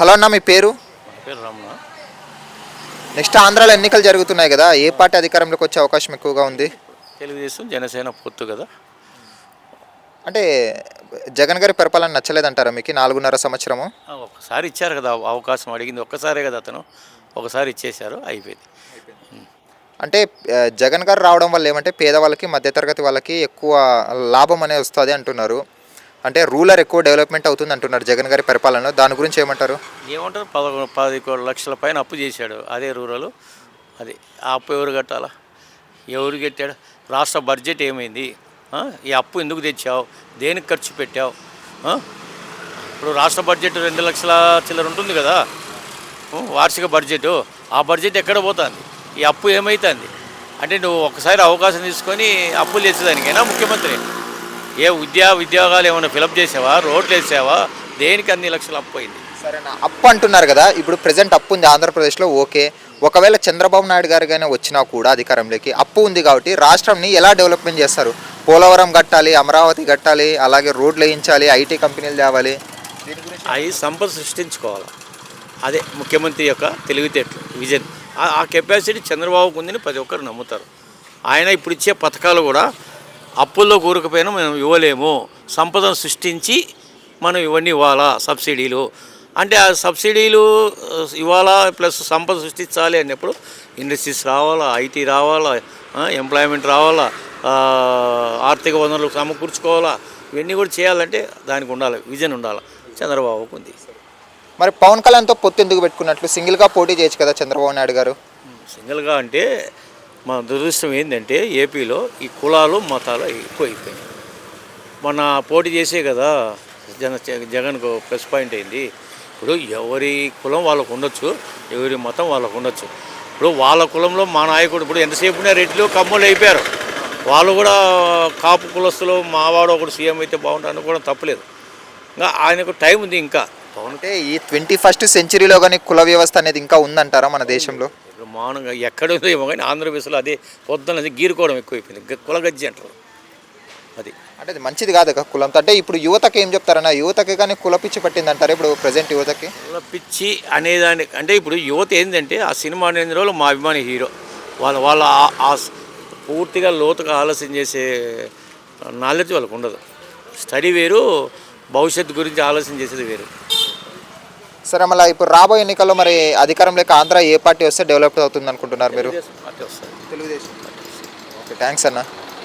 Hello అన్న మీ పేరు? నా పేరు రమణ. నెక్స్ట్ ఆంధ్రాలో ఎన్నికలు జరుగుతున్నాయి కదా ఏ పార్టీ అధికారంలోకి వచ్చే అవకాశం ఎక్కువగా ఉంది? తెలుగుదేశం జనసేన పొత్తు కదా. అంటే జగన్ గారి పరిపాలన నచ్చలేదంటారా మీకు నాలుగున్నర సంవత్సరము? ఆ, ఒక్కసారి ఇచ్చారు కదా అవ- అవకాశం అడిగింది. ఒక్కసారే కదా అతను. ఒకసారి ఇచ్చేశారు అయిపోయింది. అంటే జగన్ గారు రావడం వల్ల ఏమంటే పేదవాళ్ళకి మధ్యతరగతి వాళ్ళకి ఎక్కువ లాభం అనేది వస్తుంది అంటున్నారు. అంటే రూలర్ ఎక్కువ డెవలప్మెంట్ అవుతుంది అంటున్నారు జగన్ గారి పరిపాలన దాని గురించి ఏమంటారు? ఏమంటారు? పదకొండు పది లక్షల పైన అప్పు చేశాడు అదే రూరల్. అది ఆ అప్పు ఎవరు కట్టాలా? ఎవరు కట్టాడు? రాష్ట్ర బడ్జెట్ ఏమైంది? ఈ అప్పు ఎందుకు తెచ్చావు? దేనికి ఖర్చు పెట్టావు? ఇప్పుడు రాష్ట్ర బడ్జెట్ రెండు లక్షల చిల్లర ఉంటుంది కదా. వార్షిక బడ్జెట్. ఆ బడ్జెట్ ఎక్కడ పోతుంది? ఈ అప్పు ఏమవుతుంది అంటే నువ్వు ఒకసారి అవకాశం తీసుకొని అప్పులు చేసేదానికైనా ముఖ్యమంత్రి? ఏ ఉద్యా ఉద్యోగాలు ఏమైనా ఫిలప్ చేసావా? రోడ్లు వేసావా? దేనికి అన్ని లక్షలు అప్పు అయింది? సరేనా. అప్పు అంటున్నారు కదా ఇప్పుడు ప్రజెంట్ అప్పు ఉంది ఆంధ్రప్రదేశ్లో ఓకే. ఒకవేళ చంద్రబాబు నాయుడు గారు కానీ వచ్చినా కూడా అధికారంలోకి అప్పు ఉంది కాబట్టి రాష్ట్రంని ఎలా డెవలప్మెంట్ చేస్తారు? పోలవరం కట్టాలి అమరావతి కట్టాలి అలాగే రోడ్లు వేయించాలి ఐటీ కంపెనీలు తేవాలి. అవి సంపద సృష్టించుకోవాలి? అదే ముఖ్యమంత్రి యొక్క తెలివితేటలు విజన్. ఆ- ఆ కెపాసిటీ చంద్రబాబుకు ఉందని ప్రతి ఒక్కరు నమ్ముతారు. ఆయన ఇప్పుడు ఇచ్చే పథకాలు కూడా అప్పుల్లో కూరుకుపోయినా మనం ఇవ్వలేము. సంపదను సృష్టించి మనం ఇవన్నీ ఇవ్వాలా సబ్సిడీలు? అంటే ఆ సబ్సిడీలు ఇవ్వాలా ప్లస్ సంపద సృష్టించాలి అన్నప్పుడు ఇండస్ట్రీస్ రావాలా ఐటీ రావాలా ఎంప్లాయ్మెంట్ రావాలా ఆర్థిక వనరులు సమకూర్చుకోవాలా? ఇవన్నీ కూడా చేయాలంటే దానికి ఉండాలి విజన్ ఉండాలి. చంద్రబాబుకు ఉంది. మరి పవన్ కళ్యాణ్తో పొత్తు ఎందుకు పెట్టుకున్నట్లు? సింగిల్గా పోటీ చేయొచ్చు కదా చంద్రబాబు నాయుడు గారు? సింగిల్గా అంటే మా దురదృష్టం ఏంటంటే ఏపీలో ఈ కులాలు మతాలు ఎక్కువ మన మొన్న పోటీ చేసే కదా జన జగన్కు ప్లస్ పాయింట్ అయింది. ఇప్పుడు ఎవరి కులం వాళ్ళకు ఉండొచ్చు ఎవరి మతం వాళ్ళకు ఉండొచ్చు. ఇప్పుడు వాళ్ళ కులంలో మా నాయకుడు ఇప్పుడు ఎంతసేపు రెడ్లు కమ్ములు అయిపోయారు. వాళ్ళు కూడా కాపు కులస్తులు మావాడు ఒకడు సీఎం అయితే బాగుంటాడని కూడా తప్పలేదు. ఇంకా ఆయనకు టైం ఉంది ఇంకా. అంటే ఈ ట్వంటీ ఫస్ట్ సెంచరీలో కానీ కుల వ్యవస్థ అనేది ఇంకా ఉందంటారా మన దేశంలో? మామూలుగా ఎక్కడ ఉందో ఏమో కానీ ఆంధ్రప్రదేశ్లో అదే పొద్దున్న అది గీరుకోవడం ఎక్కువైపోయింది. కులగజ్జి అంటారు. అది. అంటే అది మంచిది కాదు కదా కులంతో అంటే ఇప్పుడు యువతకి ఏం చెప్తారన్న యువతకి కానీ కుల పిచ్చి పట్టింది అంటారా ఇప్పుడు ప్రజెంట్ యువతకి? కుల పిచ్చి అనేదాని అంటే ఇప్పుడు యువత ఏంటంటే ఆ సినిమా అనే రోజులు మా అభిమాని హీరో. వాళ్ళ వాళ్ళ ఆ- పూర్తిగా లోతుగా ఆలోచన చేసే నాలెడ్జ్ వాళ్ళకు ఉండదు. స్టడీ వేరు భవిష్యత్తు గురించి ఆలోచన చేసేది వేరు. సరే మళ్ళీ ఇప్పుడు రాబోయే ఎన్నికల్లో మరి అధికారంలోకి ఆంధ్ర ఏ పార్టీ వస్తే డెవలప్ అవుతుంది అనుకుంటున్నారు మీరు? తెలుగుదేశం ఓకే థ్యాంక్స్ అన్న.